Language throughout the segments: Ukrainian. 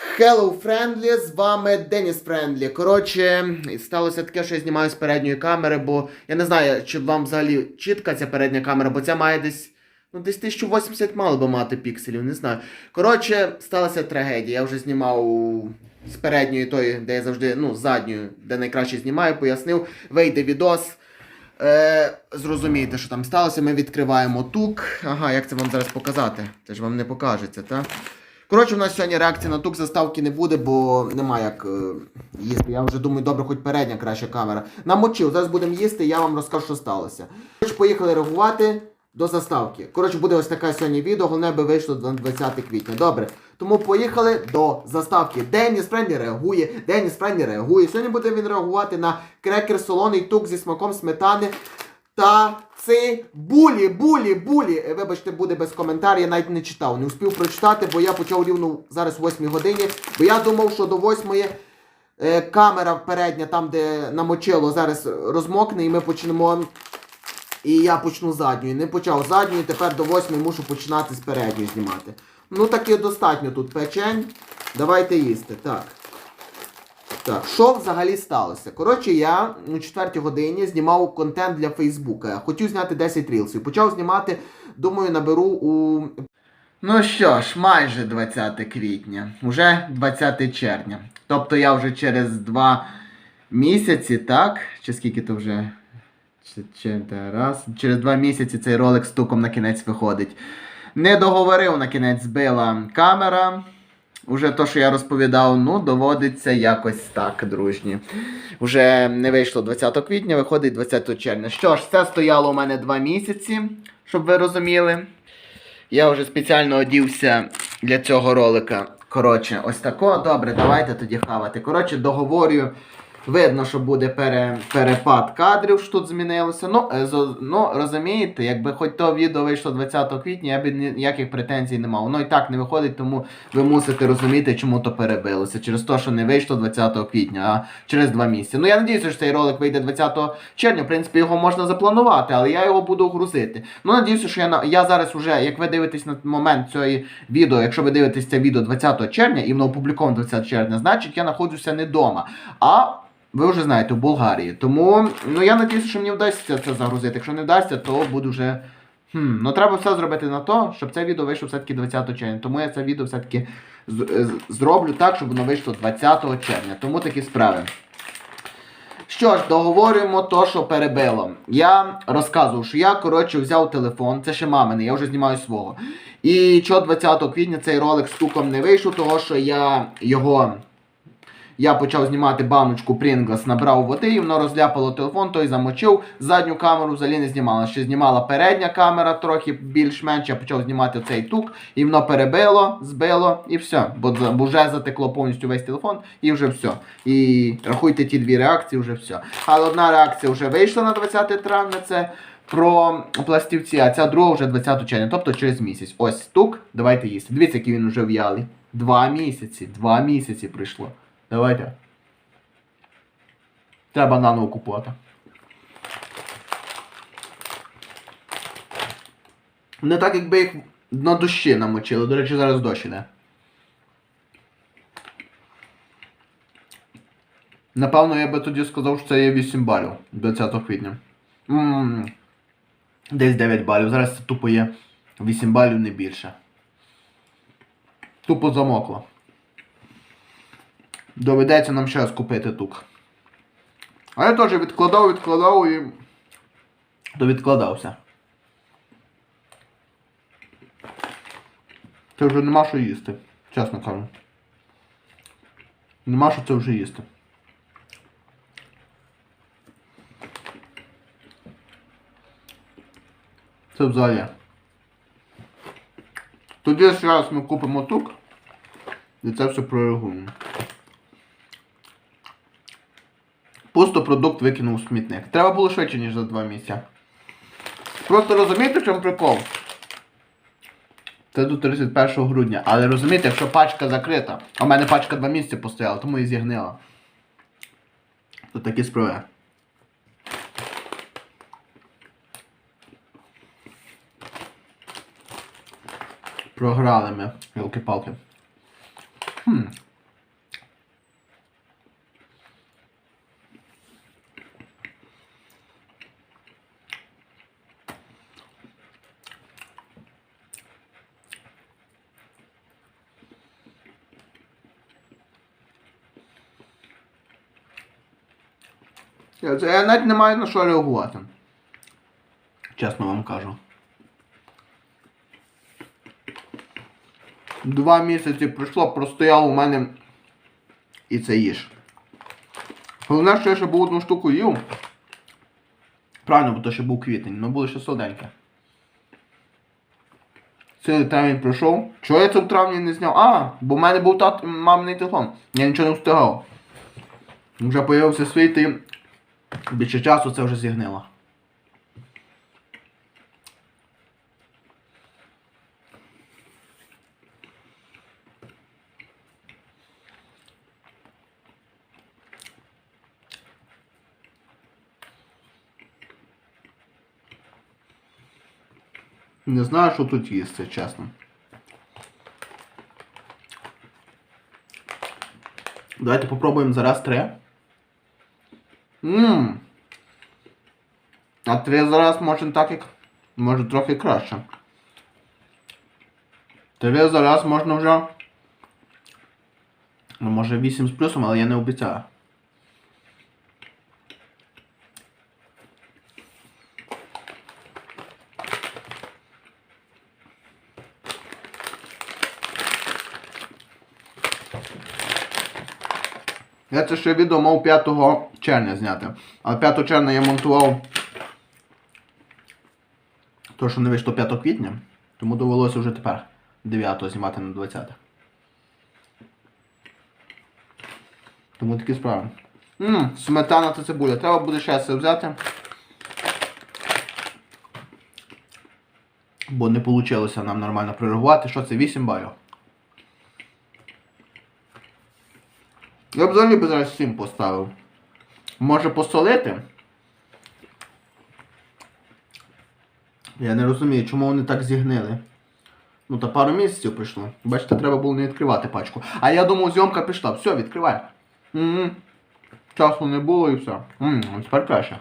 Hello Friendly, з вами Деніс Френдлі. Коротше, сталося таке, що я знімаю з передньої камери, бо я не знаю, чи вам взагалі чітка ця передня камера, бо ця має десь. Ну, десь 1080 мало би мати пікселів, не знаю. Коротше, сталася трагедія. Я вже знімав з передньої тої, де я завжди, ну, з де найкраще знімаю, пояснив. Вийде відос. Е, зрозумієте, що там сталося. Ми відкриваємо тук. Ага, як це вам зараз показати? Це ж вам не покажеться, так? Коротше, у нас сьогодні реакції на тук заставки не буде, бо немає як е, їсти. Я вже думаю, добре, хоч передня краща камера. Намочив, зараз будемо їсти, я вам розкажу, що сталося. Коротше, поїхали реагувати до заставки. Коротше, буде ось таке сьогодні відео, головне аби вийшло до 20 квітня. Добре. Тому поїхали до заставки. Деніс Френдлі реагує, Деніс Френдлі реагує. Сьогодні буде він реагувати на крекер солоний тук зі смаком сметани. Та це булі, булі. Е, Вибачте, буде без коментарів, я навіть не читав. Не успів прочитати, бо я почав рівно зараз о 8 годині. Бо я думав, що до 8 е, камера передня, там, де намочило, зараз розмокне, і ми почнемо. І я почну з задньої. Не почав з задньої, тепер до 8 мушу починати з передньої знімати. Ну таки достатньо тут печень. Давайте їсти. Так. Так, що взагалі сталося? Коротше, я у 4 годині знімав контент для Фейсбука. Хотів зняти 10 рілсів. Почав знімати, думаю, наберу у. Ну що ж, майже 20 квітня, уже 20 червня. Тобто я вже через 2 місяці, так? Чи скільки то вже? Чи, раз. Через 2 місяці цей ролик з туком на кінець виходить. Не договорив на кінець збила камера. Уже то, що я розповідав, ну, доводиться якось так, дружні. Уже не вийшло 20 квітня, виходить 20 червня. Що ж, це стояло у мене 2 місяці, щоб ви розуміли. Я вже спеціально одівся для цього ролика. Коротше, ось тако. Добре, давайте тоді хавати. Коротше, договорюю. Видно, що буде пере, перепад кадрів, що тут змінилося. Ну, е, ну, розумієте, якби хоч то відео вийшло 20 квітня, я б ніяких претензій не мав. Воно і так не виходить, тому ви мусите розуміти, чому то перебилося. Через те, що не вийшло 20 квітня, а через 2 місяці. Ну я надіюся, що цей ролик вийде 20 червня. В принципі, його можна запланувати, але я його буду грузити. Ну, надіюся, що я на я зараз уже, як ви дивитесь на момент цього відео, якщо ви дивитесь це відео 20 червня і воно опубліковано 20 червня, значить я знаходжуся не вдома. А ви вже знаєте, в Болгарії. Тому ну я надіюся, що мені вдасться це загрузити. Якщо не вдасться, то буду вже. Хм, ну треба все зробити на то, щоб це відео вийшло все-таки 20 червня. Тому я це відео все-таки з- зроблю так, щоб воно вийшло 20 червня. Тому такі справи. Що ж, договорюємо то, що перебило. Я розказував, що я, коротше, взяв телефон, це ще маминий, я вже знімаю свого. І що 20 квітня цей ролик з туком не вийшов, того що я його. Я почав знімати баночку Pringles, набрав води, і воно розляпало телефон, той замочив. Задню камеру взагалі не знімала. Ще знімала передня камера трохи більш-менш. Я почав знімати цей тук, і воно перебило, збило і все. Бо вже затекло повністю весь телефон, і вже все. І рахуйте ті дві реакції, вже все. Але одна реакція вже вийшла на 20 травня. Це про пластівці, а ця друга вже 20 червня, тобто через місяць. Ось тук, давайте їсти. Дивіться, який він вже в'ялий. Два місяці, два місяці прийшло. Давайте. Треба наново купувати. Не так, якби їх на дощі намочили. До речі, зараз дощ іде. Напевно, я би тоді сказав, що це є 8 балів 20 квітня. м Десь 9 балів. Зараз це тупо є 8 балів, не більше. Тупо замокло. Доведеться нам ще раз купити тук. А я теж відкладав, відкладав і. Довідкладався. Це вже нема що їсти, чесно кажу. Нема що це вже їсти. Це взагалі. Тоді зараз ми купимо тук і це все прореагуємо. Просто продукт викинув у смітник. Треба було швидше, ніж за два місяці. Просто розумієте, в чому прикол? Це до 31 грудня. Але розумієте, якщо пачка закрита, а в мене пачка два місяці постояла, тому і зігнила. То такі справи. Програли ми, ялки-палки. Хм. Я, навіть не маю на що реагувати. Чесно вам кажу. Два місяці пройшло, простояло у мене і це їж. Головне, що я ще був одну штуку їв. Правильно, бо то ще був квітень, але було ще солоденьке. Цілий травень пройшов. Чого я це в травні не зняв? А, бо в мене був тат маминий телефон. Я нічого не встигав. Вже появився свій, ти більше часу це вже зігнило. Не знаю, що тут їсти, чесно. Давайте попробуємо зараз три. Ммм. А три зараз може так як. Може трохи краще. Три зараз можна вже. Ну, може 8 з плюсом, але я не обіцяю. Я це ще відео мав 5 червня зняти. Але 5 червня я монтував то, що не вийшло 5 квітня, тому довелося вже тепер 9 знімати на 20. Тому такі справи. Ммм, сметана та цибуля. Треба буде ще це взяти. Бо не вийшло нам нормально прореагувати. Що це? 8 балів. Я б взагалі б зараз 7 поставив. Може посолити? Я не розумію, чому вони так зігнили. Ну та пару місяців пройшло. Бачите, треба було не відкривати пачку. А я думав, зйомка пішла. Все, відкривай. Угу. Часу не було і все. Ммм, тепер краще.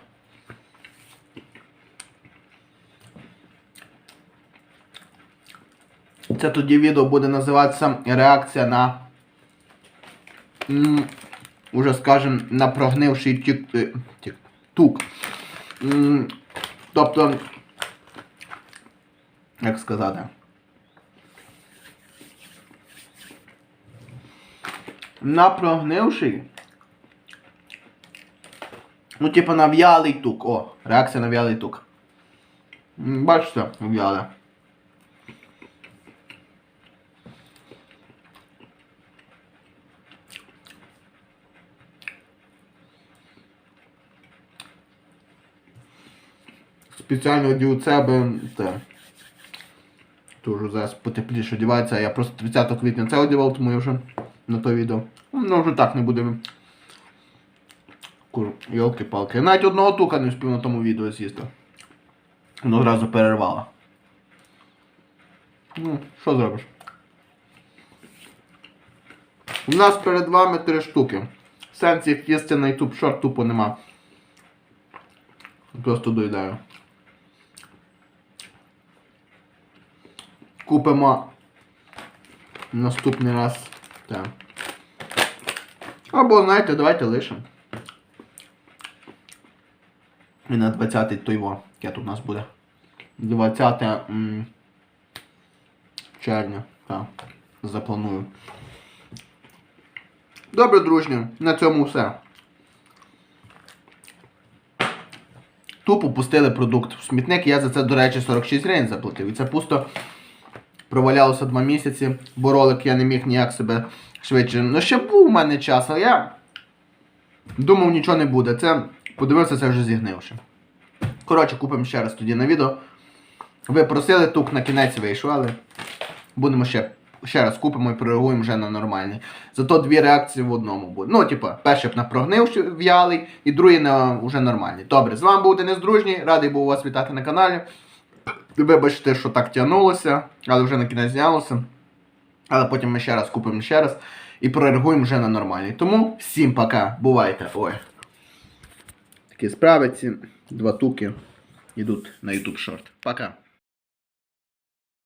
Це тоді відео буде називатися реакція на. М, уже скажем, на прогнивший тік, е, тік, тук. Тобто, як сказати. На прогнивший. Ну, типу на в'ялий тук. О, реакція на в'ялий тук. Бачите, в'яле. Спеціально одів себе те. Тоже зараз потепліше одягається, а я просто 30 квітня це одягав, тому я вже на то відео. Ну вже так не буде. Кур, йолки-палки. Я навіть одного тука не встиг на тому відео з'їсти. Воно одразу перервало. Ну, що зробиш? У нас перед вами три штуки. Сенсі їх їсти на YouTube шорт тупо нема. Просто доїдаю. Купимо наступний раз. Так. Або, знаєте, давайте лишимо. І на 20-й тойво, яке тут у нас буде. 20 м, червня. Так. Запланую. Добре, дружні, на цьому все. Тупо пустили продукт в смітник. Я за це, до речі, 46 гривень заплатив. І це пусто провалялося два місяці, бо ролик я не міг ніяк себе швидше. Ну ще був у мене час, але я думав нічого не буде. Це подивився це вже зігнивши. Коротше, купимо ще раз тоді на відео. Ви просили, тук на кінець вийшов, але будемо ще, ще раз купимо і прореагуємо вже на нормальний. Зато дві реакції в одному буде. Ну, типу, перший б на прогнивший в'ялий, і другий на вже нормальний. Добре, з вами був Денис Дружній, радий був вас вітати на каналі. Вибачте, що так тягнулося, але вже на кінець знялося. Але потім ми ще раз купимо ще раз і прореагуємо вже на нормальний. Тому всім пока, бувайте. Ой. Такі справи ці два туки йдуть на YouTube Short. Пока.